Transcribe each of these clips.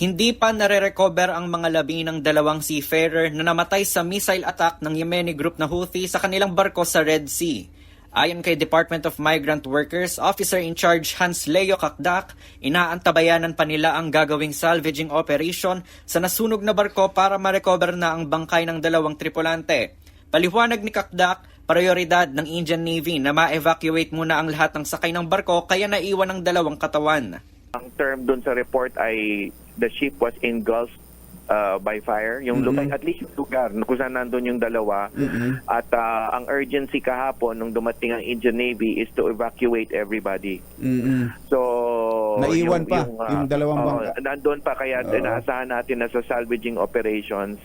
Hindi pa nare-recover ang mga labi ng dalawang seafarer na namatay sa missile attack ng Yemeni group na Houthi sa kanilang barko sa Red Sea. Ayon kay Department of Migrant Workers, Officer in Charge Hans Leo Kakdak, inaantabayanan pa nila ang gagawing salvaging operation sa nasunog na barko para ma-recover na ang bangkay ng dalawang tripulante. Paliwanag ni Kakdak, prioridad ng Indian Navy na ma-evacuate muna ang lahat ng sakay ng barko kaya naiwan ang dalawang katawan. Ang term doon sa report ay the ship was engulfed uh, by fire. Yung lugar, at least yung lugar kung saan nandun yung dalawa. At uh, ang urgency kahapon nung dumating ang Indian Navy is to evacuate everybody. Mm-mm. So, Naiwan pa, uh, yung dalawang bangka. nandun pa kaya Oo. inaasahan natin na sa salvaging operations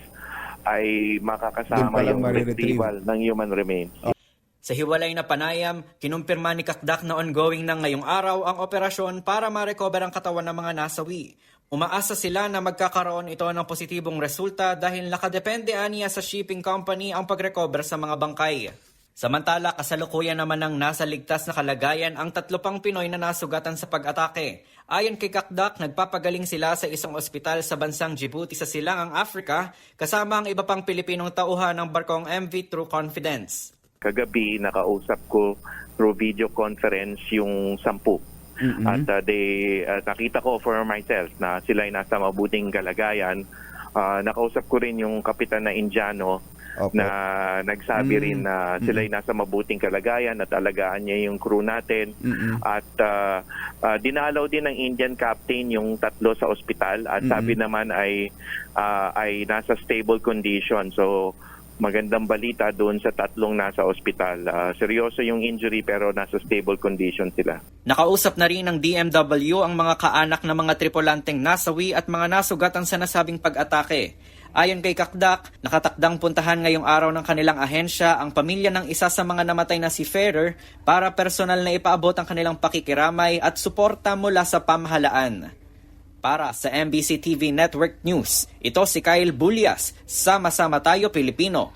ay makakasama yung retrieval ng human remains. Sa hiwalay na panayam, kinumpirma ni Kakdak na ongoing na ngayong araw ang operasyon para ma-recover ang katawan ng mga nasawi. Umaasa sila na magkakaroon ito ng positibong resulta dahil nakadepende aniya sa shipping company ang pag-recover sa mga bangkay. Samantala, kasalukuyan naman ng nasa ligtas na kalagayan ang tatlo pang Pinoy na nasugatan sa pag-atake. Ayon kay Kakdak, nagpapagaling sila sa isang ospital sa bansang Djibouti sa Silangang Africa kasama ang iba pang Pilipinong tauhan ng barkong MV True Confidence. Kagabi nakausap ko through video conference yung sampu. At uh, they, uh, nakita ko for myself na sila ay nasa mabuting kalagayan. Uh, nakausap ko rin yung kapitan na Indiano Opo. na nagsabi Mm. rin na sila ay nasa mabuting kalagayan at alagaan niya yung crew natin. Mm-mm. At uh, uh, dinalaw din ng Indian captain yung tatlo sa ospital at sabi naman ay uh, ay nasa stable condition. So magandang balita doon sa tatlong nasa ospital. Uh, seryoso yung injury pero nasa stable condition sila. Nakausap na rin ng DMW ang mga kaanak ng mga tripulanteng nasawi at mga nasugatan sa nasabing pag-atake. Ayon kay Kakdak, nakatakdang puntahan ngayong araw ng kanilang ahensya ang pamilya ng isa sa mga namatay na seafarer para personal na ipaabot ang kanilang pakikiramay at suporta mula sa pamahalaan. Para sa MBC TV Network News, ito si Kyle Bulias, Sama-sama Tayo Pilipino.